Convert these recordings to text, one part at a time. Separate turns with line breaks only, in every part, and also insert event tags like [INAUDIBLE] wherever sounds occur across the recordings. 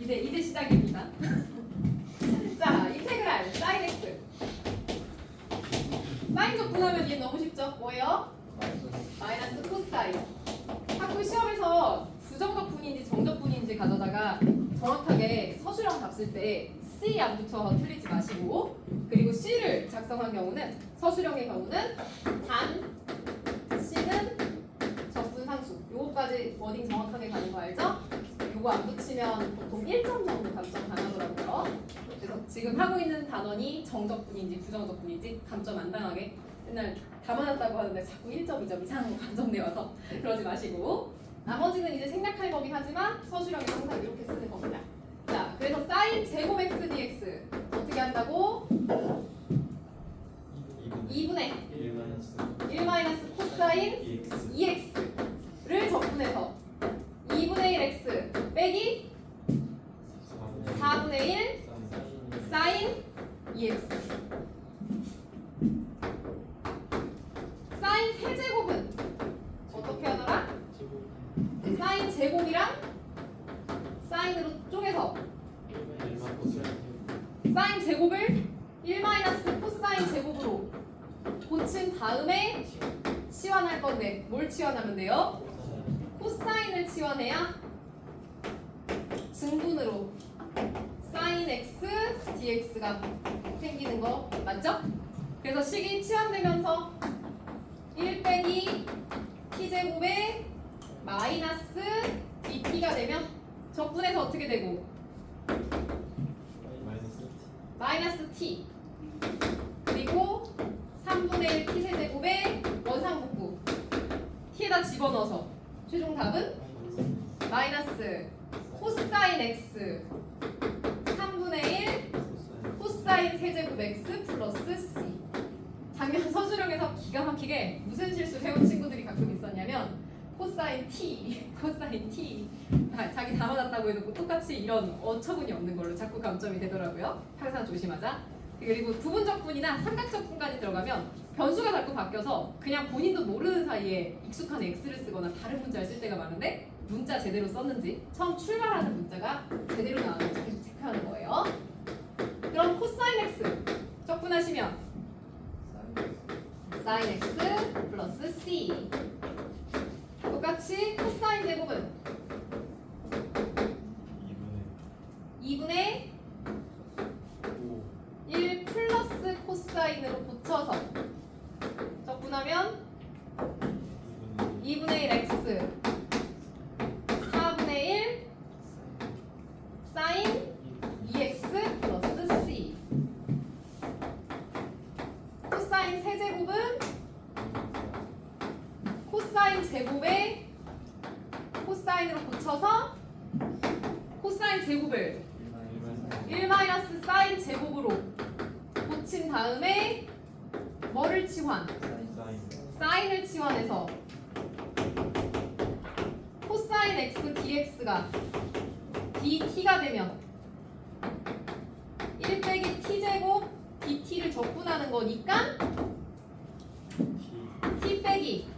이제 이제 시작입니다. [LAUGHS] 자, 인테그랄 사인 x. 사인 적분하면 얘 너무 쉽죠? 뭐예요? 마이너스 코사인. 학교 시험에서 부정적분인지 정적분인지 가져다가 정확하게 서술형 값을 때 C 안 붙여서 틀리지 마시고 그리고 C를 작성한 경우는 서술형의 경우는 단 C는 적분 상수 요거까지 워딩 정확하게 가는 거 알죠? 요거 안 붙이면 보통 1점 정도 감점 당하더라고요. 그래서 지금 하고 있는 단원이 정적분인지 부정적분인지 감점 안 당하게 맨날 담아놨다고 하는데 자꾸 1점, 2점 이상 감점 내와서 그러지 마시고 나머지는 이제 생략할 거긴 하지만 서술형이 항상 이렇게 쓰는 겁니다. 자, 그래서 사인 제곱 x dx 어떻게 한다고? 2분의 1 마이너스 코사인 2x를 적분해서 2분의 1 x 빼기 4분의 1 사인 2x 사인 세제곱은 어떻게 하더라? 사인 제곱이랑 사인으로 쪼개서 사인 제곱을 1 마이너스 코사인 제곱으로 고친 다음에 치환할 건데 뭘 치환하면 돼요? 코사인을 치환해야 증분으로 사인 x dx가 생기는 거 맞죠? 그래서 식이 치환되면서 1 빼기 t제곱에 마이너스 dt가 되면 적분해서 어떻게 되고 마이너스 t 그리고 3분의 1 t 세제곱에 원상복구 t에다 집어넣어서 최종 답은 마이너스 코사인 x 3분의 1 코사인 세제곱 x 플러스 c 작년 서술형에서 기가 막히게 무슨 실수 해온 친구들이 가끔 있었냐면 코사인 t, [LAUGHS] 코사인 t 아, 자기 담아놨다고 해놓고 똑같이 이런 어처구니 없는 걸로 자꾸 감점이 되더라고요. 항상 조심하자. 그리고 부분적분이나 삼각적분까지 들어가면 변수가 자꾸 바뀌어서 그냥 본인도 모르는 사이에 익숙한 x를 쓰거나 다른 문자를 쓸 때가 많은데 문자 제대로 썼는지 처음 출발하는 문자가 제대로 나오는지 계속 체크하는 거예요. 그럼 코사인 x 적분하시면 사인 x 플러스 c. 똑같이 코사인 제곱은 2분의 1 플러스 코사인으로 고쳐서 적분하면 2분의 1 x 4분의 1 사인 2x 플러스 c 코사인 세제곱은 코사인 제곱에 코사인으로 고쳐서 코사인 제곱을 1 마이너스 사인 제곱으로 고친 다음에 뭐를 치환? 사인을 치환해서 코사인 x dx가 dt가 되면 1 빼기 t 제곱 dt를 적분하는 거니까 t 빼기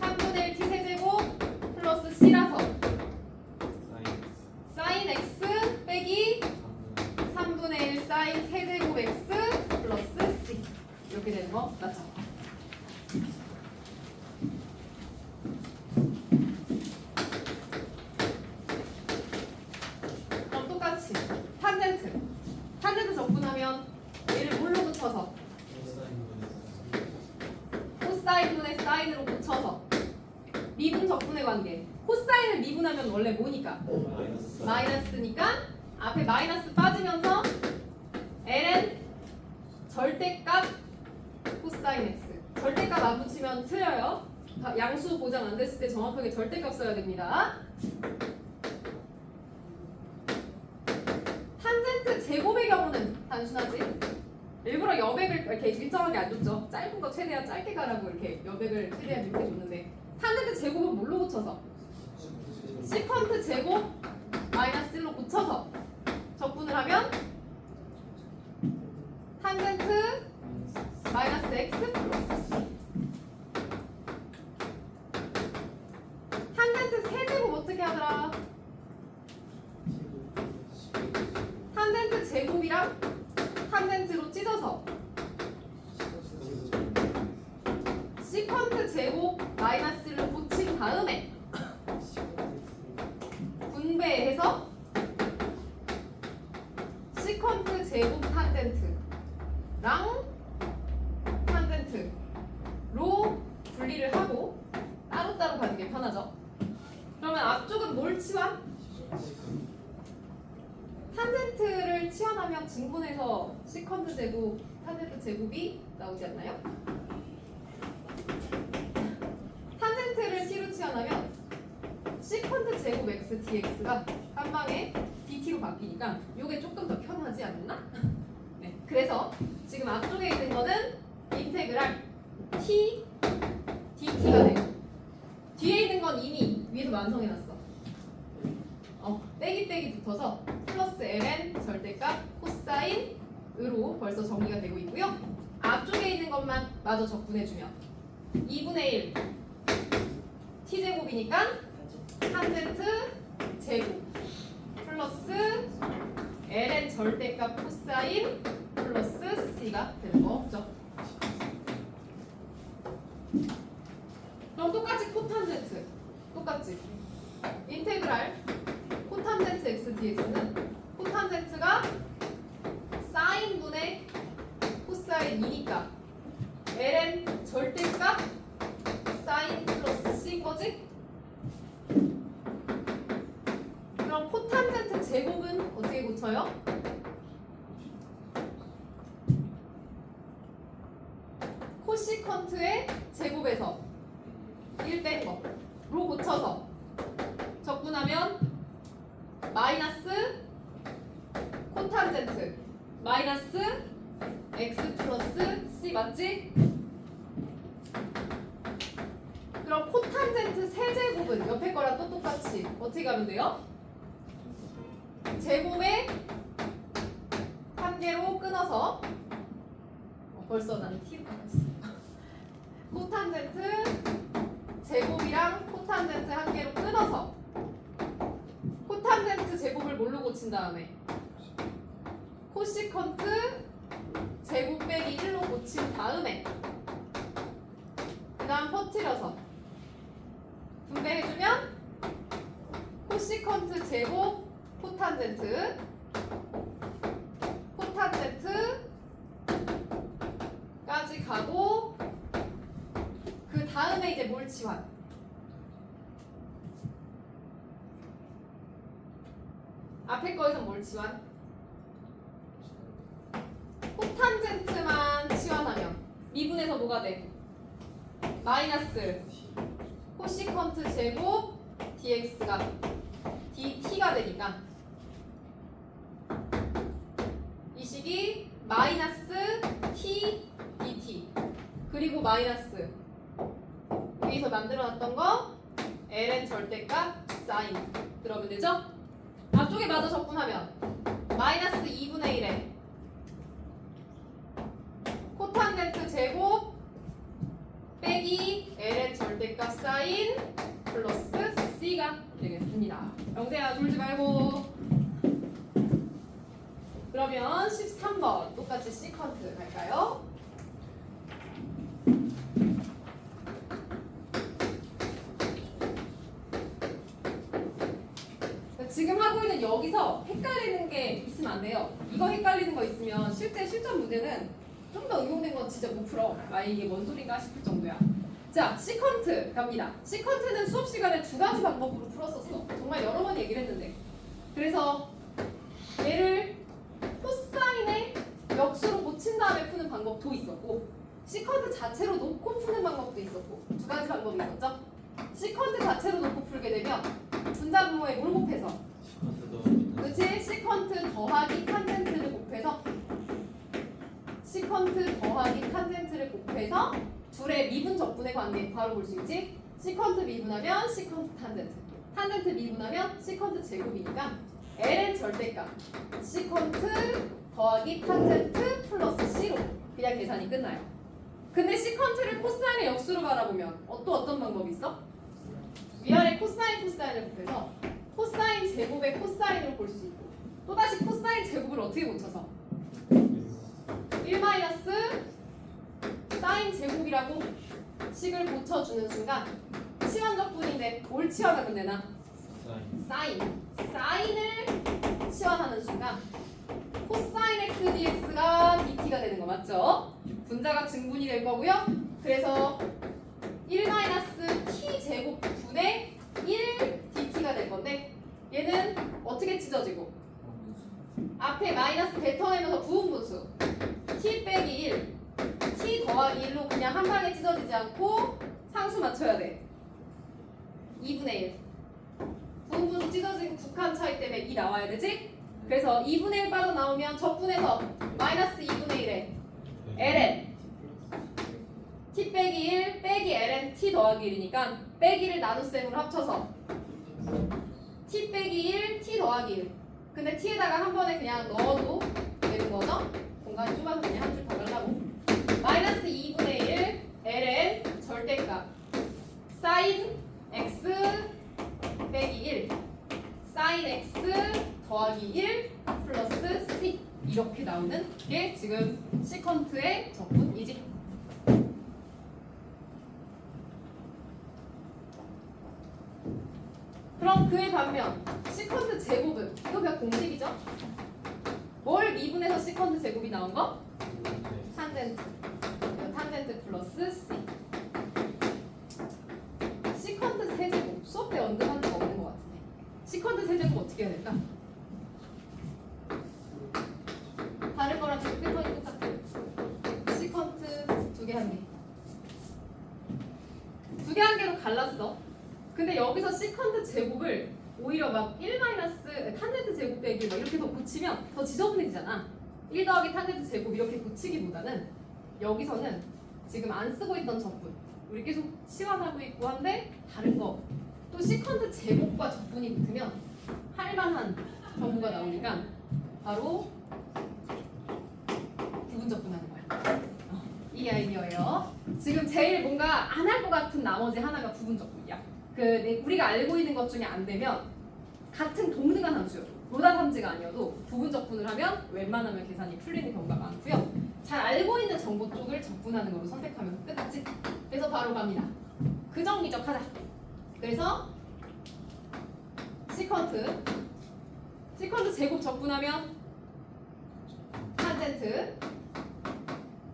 3분의 1 t 세제곱 플러스 c라서 사인 x 빼기 3분의 1 사인 세제곱 x 플러스 c 이렇게 되는 거 맞죠? 그럼 똑같이 탄젠트 탄젠트 적분하면 얘를 뭘로 붙여서 코사인분의 사인으로 붙여서 미분 적분의 관계 코사인을 미분하면 원래 뭐니까 마이너스니까 앞에 마이너스 빠지면서 ln 절대값 코사인 x 절대값 안 붙이면 틀려요 다- 양수 보장 안 됐을 때 정확하게 절대값 써야 됩니다 탄젠트 제곱의 경우는 단순하지? 일부러 여백을 이렇게 일정하게 안 줬죠. 짧은 거 최대한 짧게 가라고 이렇게 여백을 최대한 이렇게 줬는데 탄젠트 제곱은 뭘로 고쳐서? 시컨트 제곱 마이너스 1로 고쳐서 적분을 하면 탄젠트 마이너스 x 플러스 c 탄젠트 세제곱 어떻게 하더라? 제곱이랑 탄젠트로 찢어서 시컨트 제곱 마이너스를 붙인 다음에 분배해서 시컨트 제곱 탄젠트랑 탄젠트로 분리를 하고 따로따로 가는 게 편하죠. 그러면 앞쪽은 뭘 치환? 탄젠트를 치환하면 증분해서 시컨트 제곱, 탄젠트 제곱이 나오지 않나요? 탄젠트를 t로 치환하면 시컨트 제곱 x dx가 한 방에 dt로 바뀌니까 이게 조금 더 편하지 않나? [LAUGHS] 네, 그래서 지금 앞쪽에 있는 거는 인테그랄 t dt가 돼요. 뒤에 있는 건 이미 위에서 완성해놨어. 어, 빼기 빼기 붙어서 플러스 ln 절대값 코사인으로 벌써 정리가 되고 있고요. 앞쪽에 있는 것만 마저 적분해주면 2분의 1 t제곱이니까 탄젠트 제곱 플러스 ln 절대값 코사인 플러스 c가 되는 거 없죠. 그럼 똑같이 코탄젠트 똑같지 인테그랄 코탄젠트 x dx는 코탄젠트가 사인분의 코사인 2니까 ln 절대값 사인 플러스 c인 거지? 그럼 코탄젠트 제곱은 어떻게 고쳐요? 코시컨트의 제곱에서 1 뺀 거로 고쳐서 적분하면 마이너스 코탄젠트 마이너스 x 플러스 c 맞지? 그럼 코탄젠트 세제곱은 옆에 거랑 또 똑같이 어떻게 하면 돼요? 제곱에 한 개로 끊어서 어, 벌써 나는 t로 끊었어 코탄젠트 제곱이랑 코탄젠트 한 개로 끊어서 코탄젠트 제곱을 뭘로 고친 다음에 코시컨트 제곱 빼기 1로 고친 다음에 그 다음 퍼뜨려서 분배해주면 코시컨트 제곱 코탄젠트 코탄젠트까지 가고 그 다음에 이제 뭘 치환? 앞에 치환? 코탄젠트만 치환하면 미분에서 뭐가 돼? 마이너스 코시컨트 제곱 dx가 dt가 되니까 이 식이 마이너스 t dt 그리고 마이너스 여기서 만들어놨던 거 ln 절대값 사인 들어오면 되죠? 앞쪽에 마저 적분하면 마이너스 2분의 1에 코탄젠트 제곱 빼기 ln 절대값 사인 플러스 c가 되겠습니다. 영재야 졸지 말고 그러면 13번 똑같이 시컨트 갈까요? 지금 하고 있는 여기서 헷갈리는 게 있으면 안 돼요. 이거 헷갈리는 거 있으면 실제 실전 문제는 좀 더 응용된 건 진짜 못 풀어. 아 이게 뭔 소린가 싶을 정도야. 자, 시컨트 갑니다. 시컨트는 수업 시간에 두 가지 방법으로 풀었었어. 정말 여러 번 얘기를 했는데. 그래서 얘를 코사인의 역수로 고친 다음에 푸는 방법도 있었고, 시컨트 자체로 놓고 푸는 방법도 있었고, 두 가지 방법이 있었죠. 시컨트 자체로 놓고 풀게 되면 분자분모에 뭘 곱해서 그치? 시컨트 더하기 탄젠트를 곱해서 시컨트 더하기 탄젠트를 곱해서 둘의 미분 적분의 관계 바로 볼 수 있지? 시컨트 미분하면 시컨트 탄젠트 탄젠트 미분하면 시컨트 제곱이니까 ln 절대값 시컨트 더하기 탄젠트 플러스 c로 그냥 계산이 끝나요 근데 시컨트를 코사인의 역수로 바라보면 어, 또 어떤 방법이 있어? 위아래 코사인 코사인을 곱해서 코사인 제곱의 코사인으로 볼 수 있고 또다시 코사인 제곱을 어떻게 고쳐서 1 마이너스 사인 제곱이라고 식을 고쳐주는 순간 치환적 분인데 뭘 치환하면 되나? 사인 사인을 치환하는 순간 코사인 x dx가 dt가 되는 거 맞죠? 분자가 증분이 될 거고요. 그래서 1 마이너스 t 제곱 분의 1 dt가 될 어떻게 찢어지고. 앞에 마이너스 뱉어내면서 부분분수. T 빼기 1 t 더하기 1로 그냥 한 방에 찢어지지 않고 상수 맞춰야 돼. 2분의 1 부분분수 찢어진 국한 차이 때문에 2 나와야 되지? 그래서 2분의 1 빠져나오면 적분해서 마이너스 2분의 1에 ln. T 빼기 1 빼기 ln t 더하기 1이니까 빼기를 나눗셈으로 합쳐서 t 빼기 1 t 더하기 1 근데 t에다가 한 번에 그냥 넣어도 되는 거죠? 공간이 좁아서 그냥 한 줄 더 가려고. 마이너스 2분의 1 ln 절대값. 사인 x 빼기 1 사인 x 더하기 1 플러스 c. 이렇게 나오는 게 지금 시컨트의 적분이지 그에 반면 시컨트 제곱은 이거 그냥 공식이죠? 뭘 미분해서 시컨트 제곱이 나온 거? 탄젠트 탄젠트 플러스 c 시컨트 세제곱 수업 때 언급한 적 없는 것 같은데 시컨트 세제곱 어떻게 해야 될까? 다른 거랑 지금 패턴이 똑같아 시컨트 두 개 한 개 두 개 한 개로 갈랐어 근데 여기서 시컨트 제곱을 오히려 막 1 마이너스 탄젠트 제곱 빼기 막 이렇게 더 고치면 더 지저분해지잖아. 1 더하기 탄젠트 제곱 이렇게 고치기보다는 여기서는 지금 안 쓰고 있던 적분 우리 계속 치환하고 있고 한데 다른 거 또 시컨트 제곱과 적분이 붙으면 할만한 정보가 나오니까 바로 부분 적분하는 거야. 어, 이 아이디어예요. 지금 제일 뭔가 안 할 것 같은 나머지 하나가 부분 적분이야 그 내- 우리가 알고 있는 것 중에 안 되면 같은 동등한 함수 로다 함수가 아니어도 부분 적분을 하면 웬만하면 계산이 풀리는 경우가 많고요. 잘 알고 있는 정보 쪽을 적분하는 걸로 선택하면 끝났지. 그래서 바로 갑니다. 그 정리적하자. 그래서 시컨트 시컨트 제곱 적분하면 탄젠트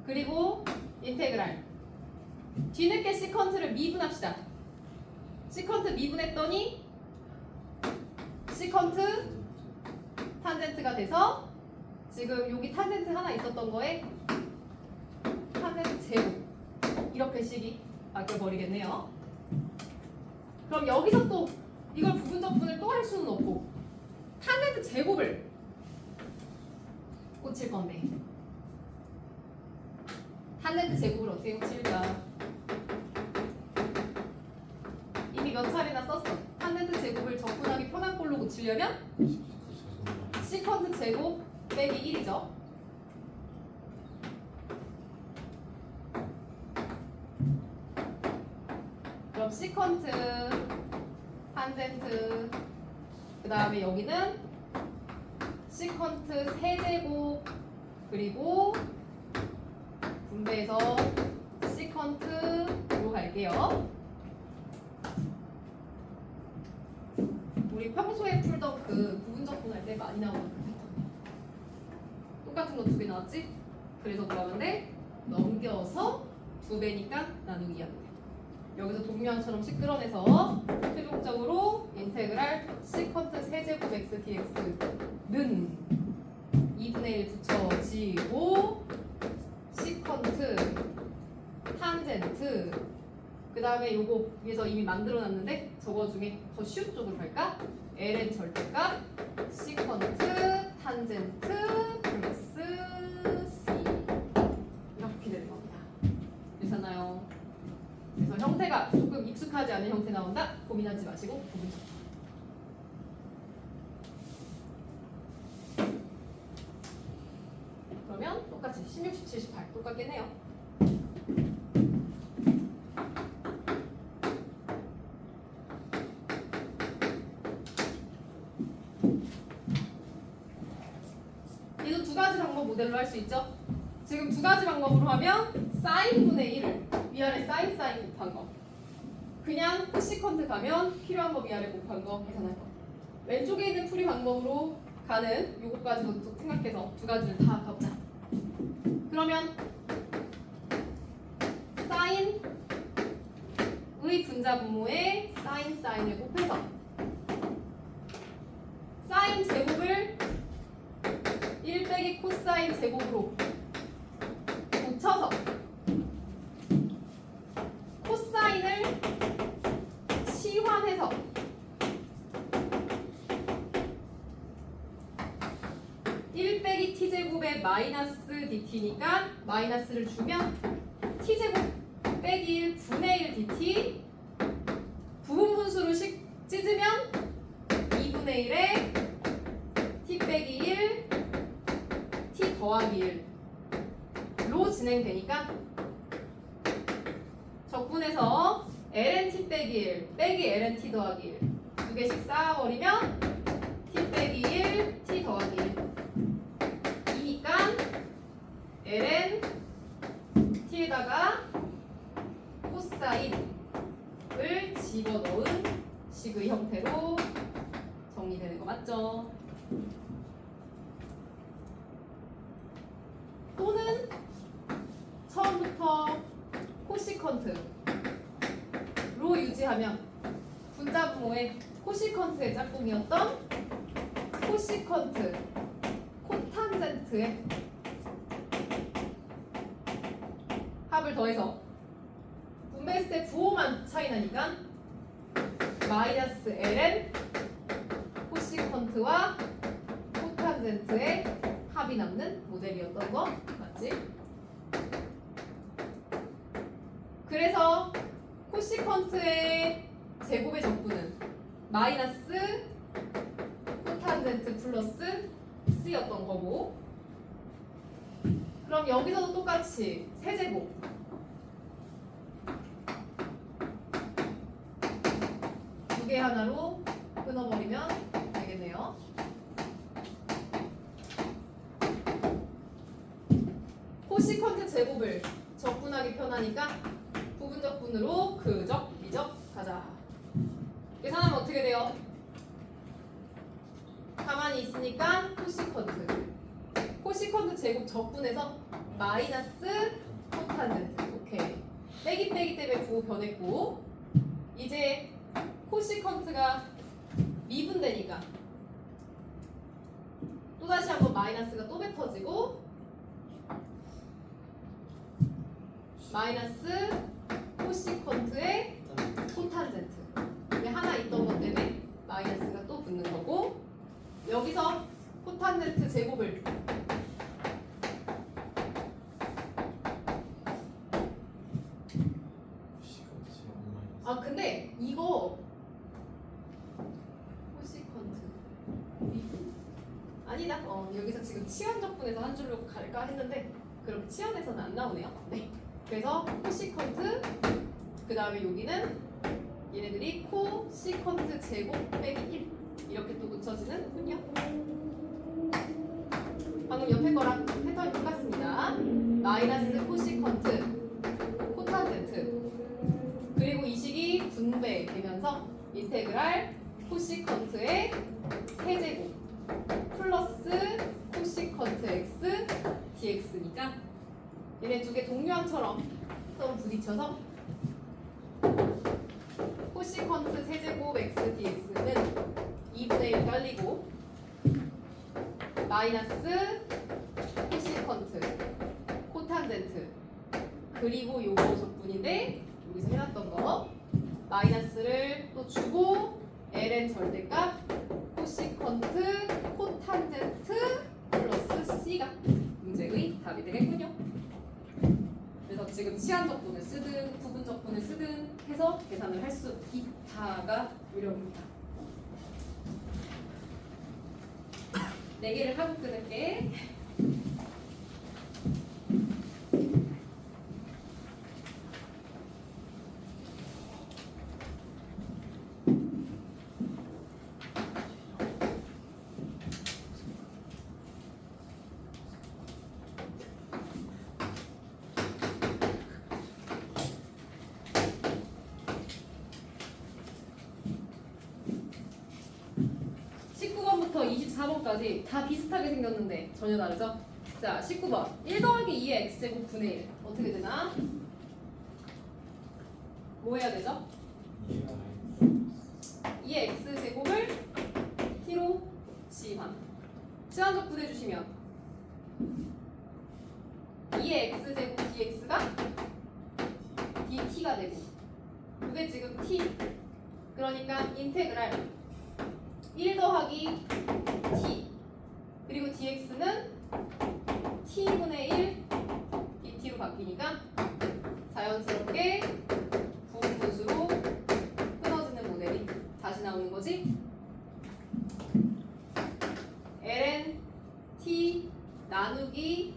그리고 인테그랄 뒤늦게 시컨트를 미분합시다. 시컨트 미분했더니 시컨트 탄젠트가 돼서 지금 여기 탄젠트 하나 있었던 거에 탄젠트 제곱 이렇게 식이 바뀌어 버리겠네요. 그럼 여기서 또 이걸 부분 적분을 또 할 수는 없고 탄젠트 제곱을 꽂힐 건데 탄젠트 제곱을 어떻게 꽂힐까? 이미 몇 차례나 썼어. 탄젠트 제곱을 적분하기 편한 꼴로 고치려면 시컨트 제곱 빼기 1이죠. 그럼 시컨트 탄젠트 그 다음에 여기는 시컨트 세제곱 그리고 분배해서 시컨트로 갈게요. 우리 평소에 풀던 그 부분적분 할 때 많이 나오는 그 패턴. 똑같은 거 두 개 나왔지? 그래서 뭐 하면 돼? 넘겨서 두 배니까 나누기 하면 돼. 여기서 동면처럼 씩 끌어내서 최종적으로 인테그랄 시컨트 세제곱 x dx는 2분의 1 붙여지고 시컨트 탄젠트 그 다음에 요거 위에서 이미 만들어 놨는데 저거 중에 더 쉬운 쪽으로 갈까? Ln 절대값 시컨트 탄젠트 플러스 c 이렇게 되는 겁니다. 괜찮나요? 그래서 형태가 조금 익숙하지 않은 형태 나온다? 고민하지 마시고 부분 적 그러면 똑같이 16, 17, 18 똑같겠네요. 이도 두 가지 방법 모델로 할 수 있죠. 지금 두 가지 방법으로 하면 사인분의 1을 위아래 사인 사인 곱한 거. 그냥 코시컨트 가면 필요한 거 위아래 곱한 거 계산할 거. 왼쪽에 있는 풀이 방법으로 가는 요거까지도 또 생각해서 두 가지를 다 가보자. 그러면 사인의 분자 분모에 사인 사인을 곱해서 사인 제곱을 1 빼기 코사인 제곱으로 붙여서 코사인을 치환해서 (1 빼기 t 제곱에 마이너스 dt니까 마이너스를 주면 t 제곱 빼기 1 분의 1 dt 부분 분수로 식 찢으면 2분의 1에 t 빼기 1 t 더하기 1로 진행되니까 적분해서 ln t 빼기 1 빼기 ln t 더하기 1 두 개씩 쌓아버리면 t 빼기 1 t 더하기 1 이니까 ln t에다가 코사인을 집어넣은 식의 형태로 정리되는 거 맞죠? 또는 처음부터 코시컨트로 유지하면 분자분모의 코시컨트의 짝꿍이었던 코시컨트 코탄젠트의 합을 더해서 분배했을 때 부호만 차이 나니까 마이너스 ln 코시컨트와 코탄젠트의 합이 남는 모델이었던 거 맞지? 그래서 코시컨트의 제곱의 적분은 마이너스 코탄젠트 플러스 c였던 거고 그럼 여기서도 똑같이 세제곱 두 개 하나로 끊어버리면 되겠네요. 코시컨트 제곱을 적분하기 편하니까 부분 적분으로 그적 미적 가자. 계산하면 어떻게 돼요? 가만히 있으니까 코시컨트. 코시컨트 제곱 적분해서 마이너스 코탄젠트. 오케이. 빼기 빼기 때문에 부호 변했고 이제 코시컨트가 미분되니까. 또다시 한번 마이너스가 또 뱉어지고 마이너스 코시컨트의 코탄젠트 이게 하나 있던 것 때문에 마이너스가 또 붙는 거고 여기서 코탄젠트 제곱을 아 근데 이거 코시컨트 미분 아니다 어 여기서 지금 치환 적분에서 한 줄로 갈까 그럼 치환에서는 안 나오네요. 네. 그래서 코시컨트. 그 다음에 여기는 얘네들이 코시컨트 제곱 빼기 1 이렇게 또 붙여지는군요 방금 옆에 거랑 패턴이 똑같습니다. 마이너스 코시컨트. 코탄젠트. 그리고 이 식이 분배되면서 인테그랄 코시컨트의 세제곱 플러스 코시컨트 x dx니까 동류항처럼 서로 부딪혀서 코시컨트 세제곱 x dx는 2분의 1 깔리고 마이너스 코시컨트 코탄젠트 그리고 요거 적분인데 여기서 해놨던 거 마이너스를 또 주고 ln 절대값 코시컨트 코탄젠트 플러스 c가 문제의 답이 되겠군요. 지금 치환 적분을 쓰든 부분 적분을 쓰든 해서 계산을 할 수 있다가 요령입니다. 네 개를 하고 끊을게. 4번까지 다 비슷하게 생겼는데 전혀 다르죠? 자, 19번. 1 더하기 2의 x제곱 분의 1. 어떻게 되나? 뭐 해야 되죠? 2의 x제곱을 t로 치환. 시간적 분해주시면 2의 x제곱 dx가 dt가 되고 이게 지금 t 그러니까 인테그랄 1 더하기 t 그리고 dx는 t분의 1 dt로 바뀌니까 자연스럽게 부분 분수로 끊어지는 모델이 다시 나오는 거지 ln t 나누기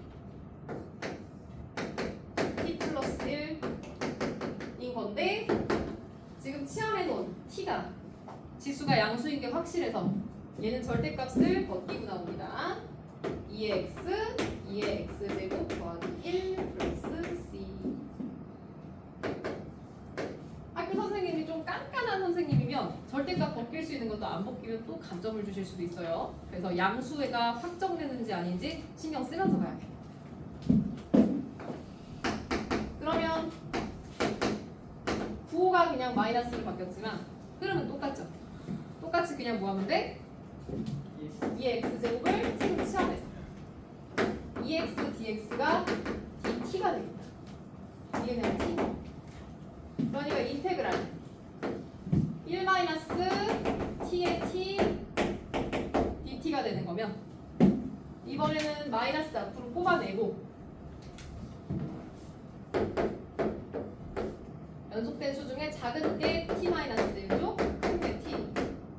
t 플러스 1인 건데 지금 치환해 놓은 t가 지수가 양수인 게 확실해서 얘는 절대값을 벗기고 나옵니다. 2x, 2의 x제곱 더하기 1 플러스 c 학교 선생님이 좀 깐깐한 절대값 벗길 수 있는 것도 안 벗기면 또 감점을 주실 수도 있어요. 그래서 양수가 확정되는지 아닌지 신경 쓰면서 가야 돼. 그러면 구호가 그냥 마이너스로 바뀌었지만 흐름은 똑같죠. 똑같이 그냥 뭐 하면 돼? 2x 제곱을 t로 치환해서 2x dx가 dt가 되겠다. dn의 t. 그러니까 인테그랄 1 마이너스 t의 t dt가 되는 거면 이번에는 마이너스 앞으로 뽑아내고 연속된 수 중에 작은 게 t 마이너스 1조, 큰 게 t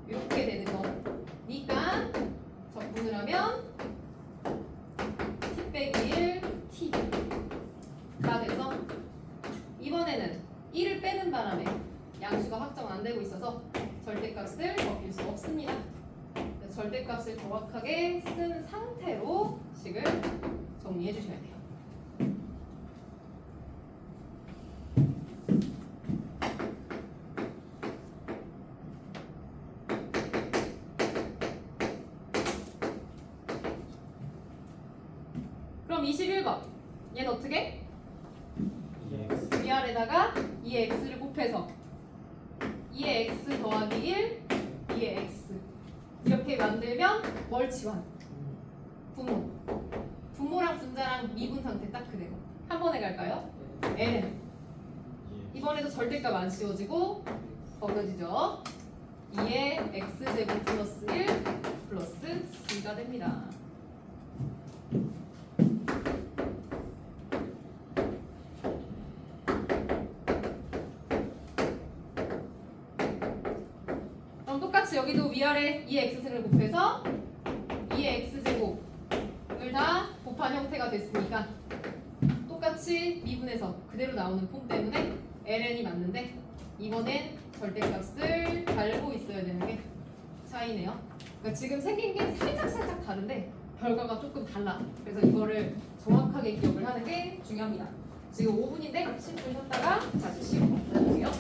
이렇게 되는 거니까 적분을 하면 t 빼기 1 t가 돼서 이번에는 1을 빼는 바람에 양수가 확정 안 되고 있어서 벗길 수 없습니다. 절대값을 정확하게 쓴 상태로 식을 정리해 주셔야 돼요. 그럼 21번 얘는 어떻게? 위아래다가 2의 x를 곱해서 2의 x 더하기 1, 2의 x 이렇게 만들면 뭘 지원? 분모 분모랑 분자랑 미분 상태 딱 그대로 한 번에 갈까요? ln 이번에도 절대값 안 씌워지고 벗겨지죠. 2의 x제곱 플러스 1 플러스 c가 됩니다. 그럼 똑같이 여기도 위아래 2의 x승을 곱해서 2의 x제곱을 다 곱한 형태가 됐으니까 똑같이 미분해서 그대로 나오는 폼 때문에 ln이 맞는데 이번엔 절대값을 달고 있어야 되는 게 차이네요. 그러니까 지금 생긴 게 살짝 살짝 다른데 결과가 조금 달라. 그래서 이거를 정확하게 기억을 하는 게 중요합니다. 지금 5분인데 10분 쉬었다가 다시 시험 볼게요.